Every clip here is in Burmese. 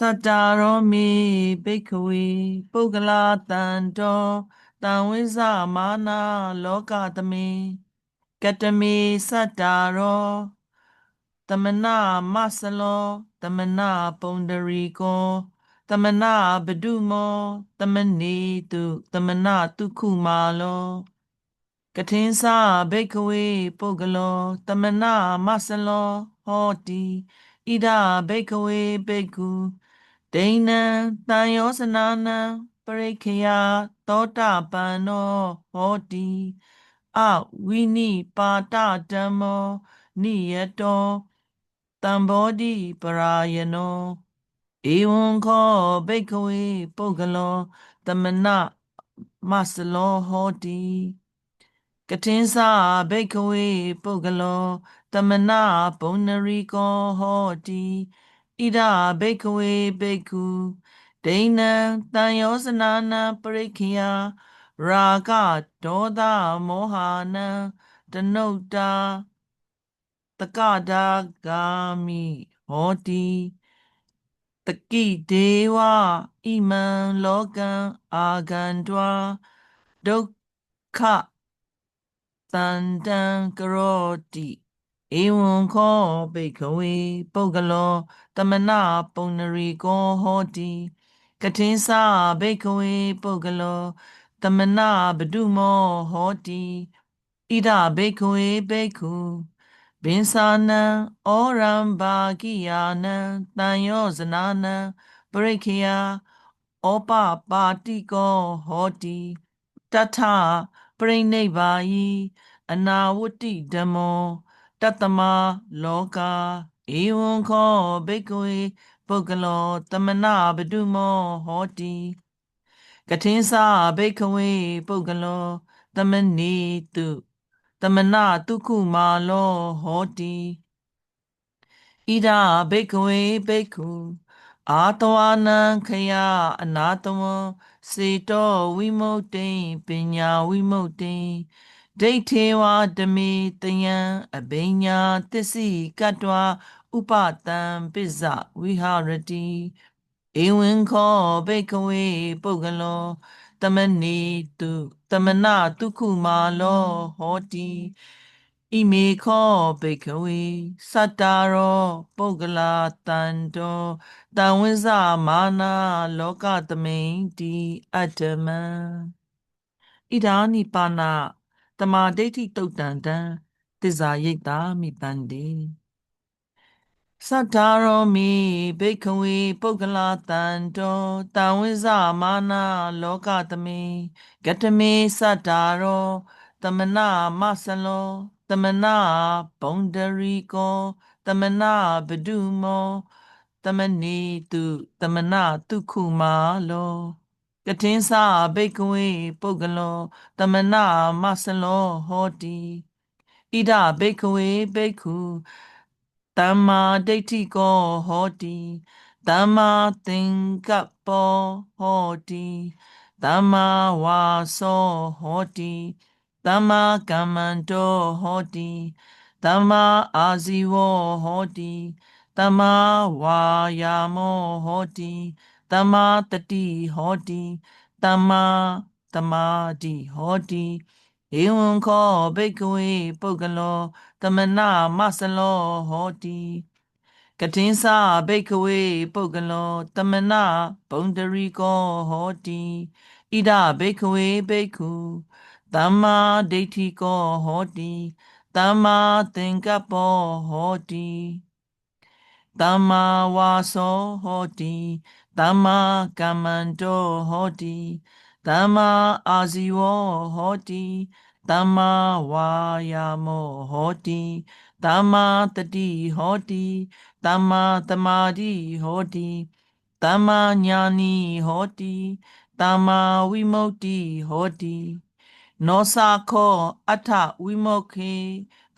စ္ဆာယိတာမိပန္တိနမောတတဘဂဝတောအရဟတောသမ္မာသမ္ဗုဒ္ဓတ္တစတ္တာရောမိဘိက္ခဝေပုဂ္ဂလာတန်တောတံဝိဇမာနာလောကသမေကတမေစတ္တာရောတမနာမဆလောတမနာပုံဒရီကောတမနာဘဒုမောတမနေတုတမနာတုခုမာလောကထင်းစာဘိက္ခဝေပုဂ္ဂလောတမနာမဆလောဟောတိဣဒဘိက္ခဝေဘိက္ခု ဒိဏံတန်ယောစနာနံပရိခေယသောတာပန်နောဟောတိအဝိနိပါတဓမ္မောနိယတောတံဘောဓိပရာယနောဧဝံခောဘိက္ခဝေပုဂ္ဂလောတမနမစလောဟောတိကထင်းစာဘိက္ခဝေပုဂ္ဂလောတမနာပုံနရီကောဟောတိ ဣဒဘိက္ခဝေဘိက္ခုဒိဏံတန်ယောဇနာနံပရိခိယရာဂဒေါသမောဟနံတနုတ္တာတကဒါဂာမိဟောတိတကိဒေဝဣမံလောကံအာဂန္တွာဒုက္ခတန္တံကရောတိ ဧဝံခောဘိခဝေပုဂ္ဂလောတမနာပုံနရီကောဟောတိကထင်းစာဘိခဝေပုဂ္ဂလောတမနာဘဒုမောဟောတိဣဒဘိခဝေဘိက္ခုဘင်္စာနံဩရံဘာကိယာနံတန်ယောဇနာနံပရိခေယဩပပါတိကောဟောတိတထပရိနိဗ္ဗာယီအနာဝတ္တိဓမ္မော တတမလောကဧဝံခောဘိကဝေပုဂ္ဂလောတမနာဘဒုမောဟောတိကထင်းစာဘိကဝေပုဂ္ဂလောတမနေတုတမနာတုခုမာလောဟောတိဣဒဘိကဝေဘိက္ခုအာတဝနံခယအနာတဝံစေတောဝိမုတ်တိပညာဝိမုတ်တိ ဒိဋ္ဌေဝဓမေတယံအဘိညာတစ္ဆိကတ္တဝဥပတံပိဇဝိဟာရတိဧဝံခောဘိကဝေပုဂ္ဂလောတမနေတုတမနာတုခုမာလောဟောတိဣမေခောဘိကဝေစတ္တာရောပုဂ္ဂလာတန်တောတံဝိဇမာနာလောကသမိန်တိအတ္တမံဣဒာနိပါဏ တမာဒိဋ္ဌိတုတ်တန်တံသစ္စာယိတ်တာမိပန္တိသတ္တာရောမိဘိခဝေပုဂ္ဂလာတန်တောတံဝိဇမာနာလောကသမိကတမေသတ္တာရောတမနာမဆလောတမနာဘုံဒရီကောတမနာဘဒုမောတမနီတုတမနာတုခုမာလော ကထင်းစာဘိကဝေပုဂ္ဂလောတမနာမဆလောဟောတိဣဒဘိကဝေဘိက္ခုတမ္မာဒိဋ္ဌိကောဟောတိတမ္မာသင်္ကပ္ပောဟောတိတမ္မာဝါစောဟောတိတမ္မာကမ္မန္တောဟောတိတမ္မာအာဇီဝောဟောတိတမ္မာဝါယာမောဟောတိ တမ္မာတတိဟောတိတမ္မာတမာတိဟောတိဧဝံခောဘိကဝေပုဂ္ဂလောတမနာမဆလောဟောတိကထင်းစာဘိကဝေပုဂ္ဂလောတမနာဘုံတရီကောဟောတိဣဒဘိကဝေဘိက္ခုသမ္မာဒိဋ္ဌိကောဟောတိသမ္မာသင်္ကပ္ပောဟောတိ သမ္မာဝါစောဟောတိသမ္မာကမ္မန္တောဟောတိသမ္မာအာဇီဝောဟောတိသမ္မာဝါယာမောဟောတိသမ္မာတတိဟောတိသမ္မာသမာဓိဟောတိသမ္မာညာနိဟောတိသမ္မာဝိမု ക്തി ဟောတိနောစာခောအထဝိမုခေ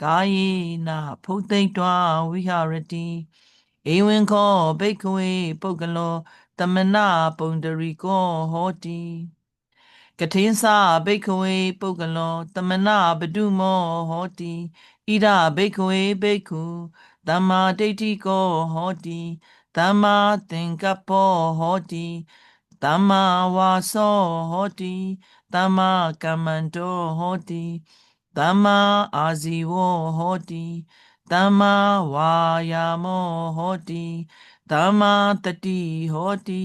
ကာယေနဖုတ်သိမ့်တွာဝိဟရတိ ဧဝံခောဘိက္ခဝေပုဂ္ဂလောတမနာပုံတရိကောဟောတိကထင်းစာဘိက္ခဝေပုဂ္ဂလောတမနာပဒုမောဟောတိဣဒဘိက္ခဝေဘိက္ခုသမ္မာဒိဋ္ဌိကောဟောတိသမ္မာသင်္ကပ္ပောဟောတိသမ္မာဝါစောဟောတိသမ္မာကမ္မန္တောဟောတိသမ္မာအာဇီဝောဟောတိ သမ္မာဝါယာမောဟောတိသမ္မာတတိဟောတိ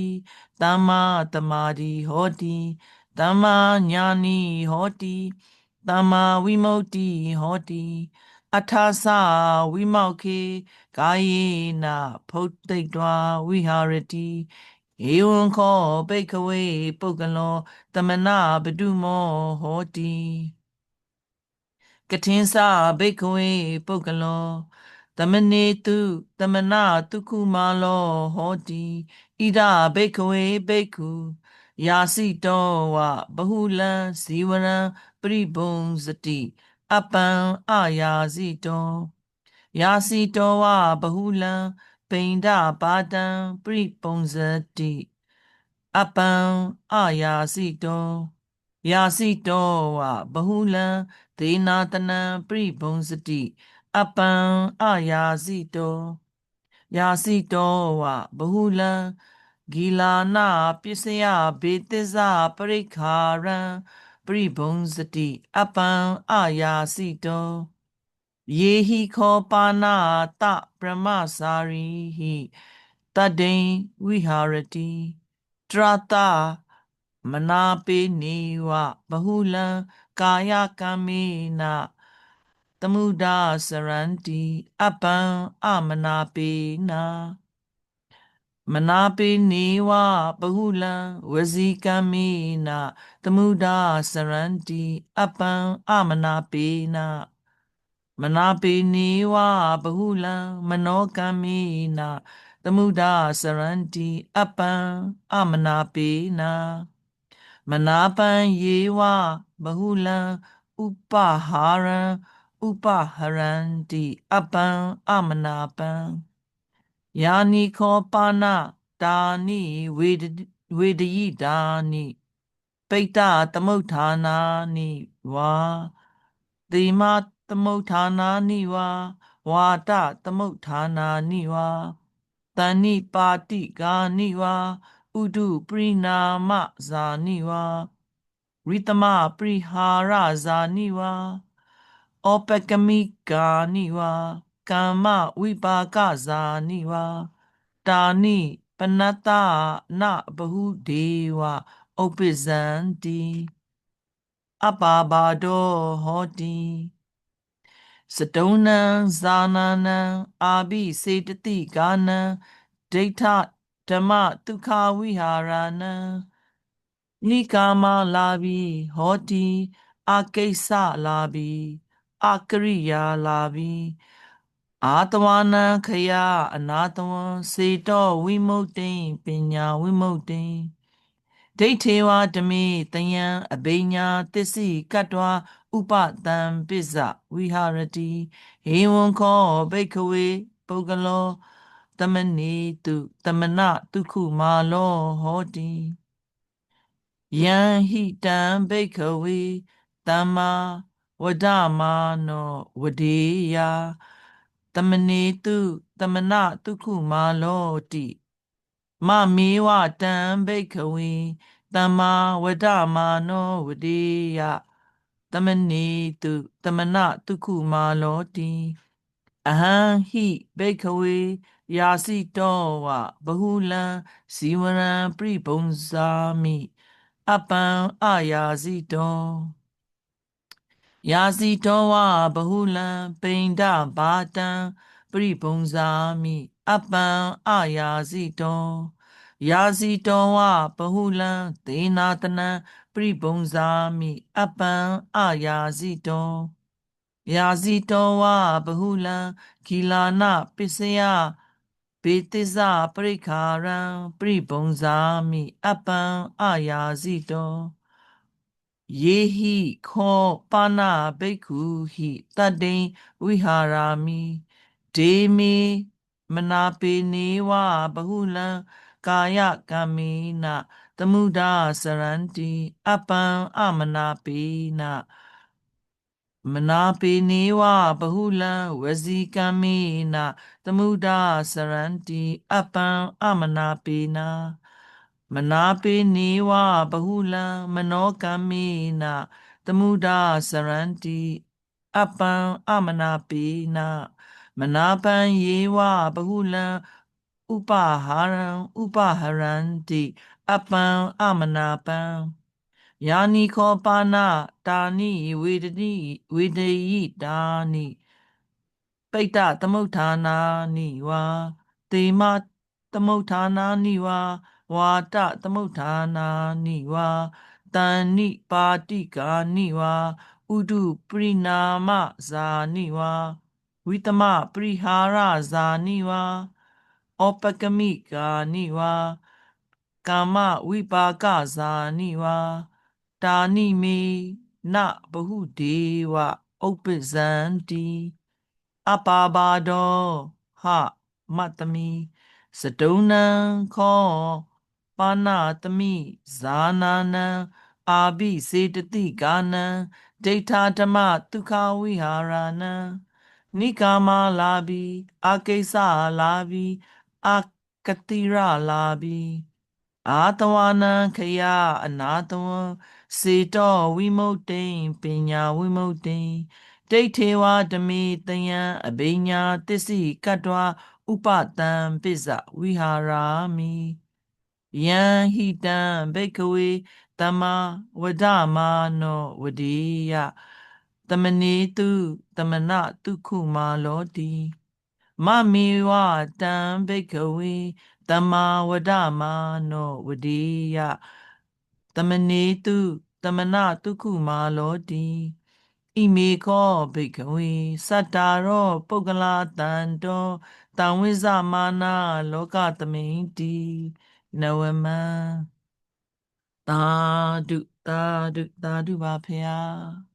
သမ္မာတမာတိဟောတိသမ္မာညာနိဟောတိသမ္မာဝိမု ക്തി ဟောတိအထာသဝိမောက်ခေကာယေနဖုတ်တိတ်တွာဝိဟာရတိဧဝံခောဘိက္ခဝေပုဂ္ဂလောတမနာပတုမောဟောတိ ကထင်းစာဘိက္ခဝေပုဂ္ဂလောတမနေတုတမနာတုခုမာလောဟောတိဣဒဘိက္ခဝေဘိက္ခုယာစီတောဝဘဟုလံဇီဝရံပရိဘုံစတိအပံအာယာစီတောယာစီတောဝဘဟုလံပိန္ဒပါတံပရိပုံဇတိအပံအာယာစီတော ယာစီတောဝဘဟုလံဒေနာတနံပရိဘုံစတိအပံအာယာစီတောယာစီတောဝဘဟုလံဂီလာနာပစ္စယဘေသစ္စပရိခာရံပရိဘုံစတိအပံအာယာစီတောယေဟိခောပါနာတပရမစာရိဟိတဒိန်ဝိဟာရတိတရတာ မနာပေနေဝဘဟုလံကာယကံမေနတမှုဒစရန္တိအပံအမနာပေနာမနာပေနေဝဘဟုလံဝစီကံမေနတမှုဒစရန္တိအပံအမနာပေနာမနာပေနေဝဘဟုလံမနောကံမေနသမုဒ္ဒစရန္တိအပံအမနာပေနာ မနာပံယေဝဘဟုလံဥပဟာရံဥပဟရန္တိအပံအမနာပံယာနိခောပါဏတာနိဝေဒဝေဒယိတာနိပိတ္တသမုဋ္ဌာနာနိဝါတိမသမုဋ္ဌာနာနိဝါဝါတသမုဋ္ဌာနာနိဝါတဏိပါတိကာနိဝါ ဥဒုပရိနာမဇာနိဝါရိတမပရိဟာရဇာနိဝါဩပကမိကာနိဝါကာမဝိပါကဇာနိဝါတာနိပနတ္တနဘဟုဒေဝဥပ္ပဇံတိအပါဘာဒောဟောတိစတုံနံဇာနာနံအာဘိစေတတိကာနံဒိဋ္ဌ ဓမ္မဒုက္ခဝိဟာရနံနိကာမလာဘိဟောတိအကိစ္စလာဘိအကရိယာလာဘိအာတဝနံခယအနာတဝံစေတောဝိမုတ်တိပညာဝိမုတ်တိဒိဋ္ဌေဝဓမေတယံအဘိညာတစ္ဆိကတ္တဝဥပတံပစ္စဝိဟာရတိဟေဝံခောဘိက္ခဝေပုဂ္ဂလော တမနေတုတမနတုခုမာလောဟောတိယံဟိတံဘိက္ခဝေတမ္မာဝဒမာနောဝဒေယတမနေတုတမနတုခုမာလောတိမမေဝတံဘိက္ခဝေတမ္မာဝဒမာနောဝဒေယတမနေတုတမနတုခုမာလောတိအဟံဟိဘိက္ခဝေ ယာစီတောဝဘဟုလံဇီဝရံပရိဘုံဇာမိအပံအာယာစီတောယာစီတောဝဘဟုလံပိန္ဒဘာတံပရိဘုံဇာမိအပံအာယာစီတောယာစီတောဝဘဟုလံသေနာတနံပရိဘုံဇာမိအပံအာယာစီတောယာစီတောဝဘဟုလံဂီလာနပစ္စယ ဘေတိဇပရိခာရံပရိပုံဇာမိအပံအာယာစီတောယေဟိခောပါဏဘိက္ခုဟိတတ္တိံဝိဟာရာမိဒေမေမနာပေနေဝဘဟုလံကာယကမေနသမုဒာစရန္တိအပံအမနာပေန မနာပေနေဝဘဟုလံဝစီကံမေနသမုဒာစရန္တိအပံအမနာပေနာမနာပေနေဝဘဟုလံမနောကံမေနသမုဒာစရန္တိအပံအမနာပေနာမနာပံယေဝဘဟုလံဥပဟာရံဥပဟရန္တိအပံအမနာပံ ယာနိခောပါဏတာနိဝေဒတိဝေဒေယိတာနိပိတ္တသမုဋ္ဌာနာနိဝါတေမသမုဋ္ဌာနာနိဝါဝါတသမုဋ္ဌာနာနိဝါတန်နိပါတိကာနိဝါဥဒုပရိနာမဇာနိဝါဝိတမပရိဟာရဇာနိဝါဩပကမိကာနိဝါကာမဝိပါကဇာနိဝါ တာနိမေနဘဟုဒေဝဥပ္ပဇံတိအပါပါဒောဟမတ္တမိစတုံနံခောပါဏတမိဇာနာနံအာဘိစေတတိကာနံဒိဋ္ဌာဓမ္မဒုက္ခဝိဟာရနံနိကာမလာဘီအာကိစ္စလာဘီအာကတိရလာဘီအာတဝနံခယအနာတဝံ စေတောဝိမုတ်တိံပညာဝိမုတ်တိံဒိဋ္ဌေဝဓမေတယံအဘိညာတစ္ဆိကတ္တဝဥပတံပိဇဝိဟာရာမိယံဟိတံဘိကဝေတမဝဒမာနောဝဒီယတမနေတုတမနတုခုမာလောတိမမေဝတံဘိကဝေတမဝဒမာနောဝဒီယ တမနေတုတမနတုခုမာလောတိဣမေခောဘိကဝေစတ္တာရောပုဂ္ဂလာတန်တောတံဝိဇမာနာလောကသမိန်တိနဝမံသာဓုသာဓုသာဓုပါဖျား